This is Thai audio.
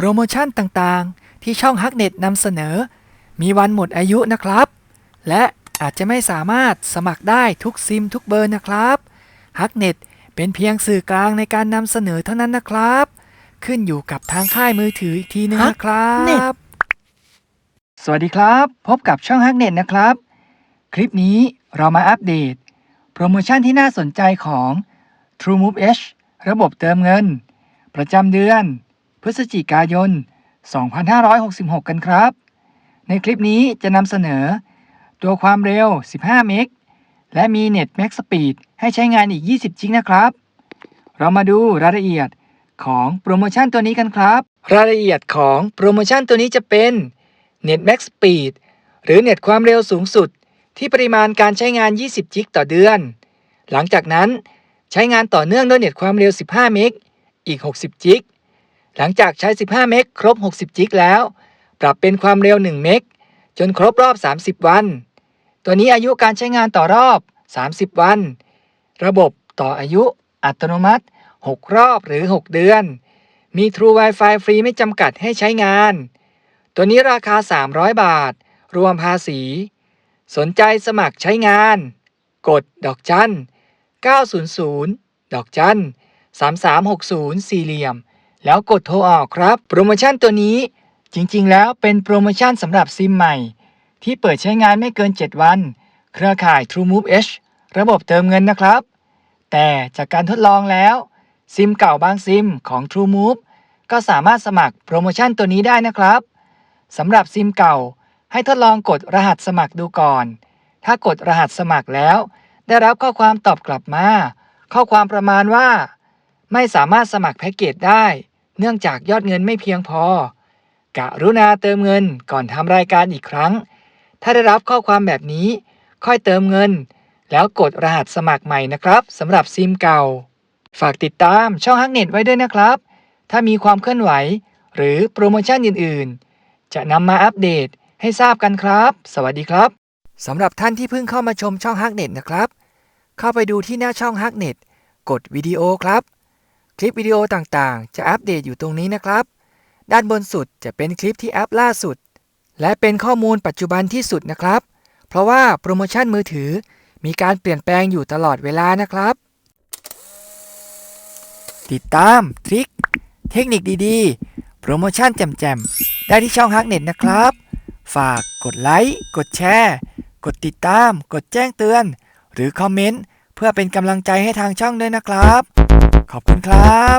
โปรโมชั่นต่างๆ ที่ช่องฮักเน็ตนำเสนอ มีวันหมดอายุนะครับ และอาจจะไม่สามารถสมัครได้ทุกซิมทุกเบอร์นะครับฮักเน็ตเป็นเพียงสื่อกลางในการนำเสนอเท่านั้นนะครับ ขึ้นอยู่กับทางค่ายมือถืออีกทีนึงนะครั Hacknet บสวัสดีครับ พบกับช่องฮักเน็ตนะครับ คลิปนี้เรามาอัปเดต โปรโมชั่นที่น่าสนใจของ TrueMove H ระบบเติมเงิน ประจำเดือน พฤศจิกายน 2566 กันครับ ในคลิปนี้จะนำเสนอ ตัวความเร็ว 15 เมก และมีเน็ต Max Speed ให้ใช้งานอีก 20 จิกนะครับ เรามาดูรายละเอียดของโปรโมชั่นตัวนี้กันครับ รายละเอียดของโปรโมชั่นตัวนี้จะเป็น Net Max Speed หรือ เน็ตความเร็วสูงสุด ที่ปริมาณการใช้งาน 20 จิกต่อเดือน หลังจากนั้นใช้งานต่อเนื่องด้วยเน็ตความเร็ว 15 เมก อีก 60 จิก หลังจากใช้ 15 เมกครบ 60 จิกแล้ว ปรับเป็นความเร็ว 1 เมกจนครบรอบ 30 วัน ตัวนี้อายุการใช้งานต่อรอบ 30 วัน ระบบต่ออายุอัตโนมัติ 6 รอบหรือ 6 เดือน มี True Wi-Fi ฟรีไม่จำกัดให้ใช้งาน ตัวนี้ราคา 300 บาท รวมภาษี สนใจสมัครใช้งาน กดดอกจัน 900 ดอกจัน 3360 สี่เหลี่ยม แล้วกดโทรออกครับ โปรโมชั่นตัวนี้จริงๆ แล้วเป็นโปรโมชั่นสำหรับซิมใหม่ ที่เปิดใช้งานไม่เกิน 7 วัน เครือข่าย TrueMove H ระบบเติมเงินนะครับ แต่จากการทดลองแล้ว ซิมเก่าบางซิมของ TrueMove ก็สามารถสมัครโปรโมชั่นตัวนี้ได้นะครับสำหรับซิมเก่าให้ทดลองกดรหัสสมัครดูก่อน ถ้ากดรหัสสมัครแล้ว ได้รับข้อความตอบกลับมา ข้อความประมาณว่า ไม่สามารถสมัครแพ็กเกจได้ เนื่องจากยอดเงินไม่เพียงพอ กะรุณาเติมเงินก่อนทำรายการอีกครั้ง ถ้าได้รับข้อความแบบนี้ ค่อยเติมเงิน แล้วกดรหัสสมัครใหม่นะครับสำหรับซิมเก่า ฝากติดตามช่องฮักเน็ตไว้ด้วยนะครับ ถ้ามีความเคลื่อนไหว หรือโปรโมชั่นอื่น ๆ จะนำมาอัปเดตให้ทราบกันครับ สวัสดีครับสำหรับท่านที่เพิ่งเข้ามาชมช่องฮักเน็ตนะครับ เข้าไปดูที่หน้าช่องฮักเน็ตกดวิดีโอครับ คลิปวิดีโอต่างๆ จะอัปเดตอยู่ตรงนี้นะครับ ด้านบนสุดจะเป็นคลิปที่อัปล่าสุด และเป็นข้อมูลปัจจุบันที่สุดนะครับ เพราะว่าโปรโมชั่นมือถือมีการเปลี่ยนแปลงอยู่ตลอดเวลานะครับ ติดตามทริคเทคนิคดีๆ โปรโมชั่นแจ่มๆ ได้ที่ช่องฮักเน็ตนะครับ ฝากกดไลค์ กดแชร์ กดติดตาม กดแจ้งเตือน หรือคอมเมนต์ เพื่อเป็นกำลังใจให้ทางช่องด้วยนะครับ ขอบคุณครับ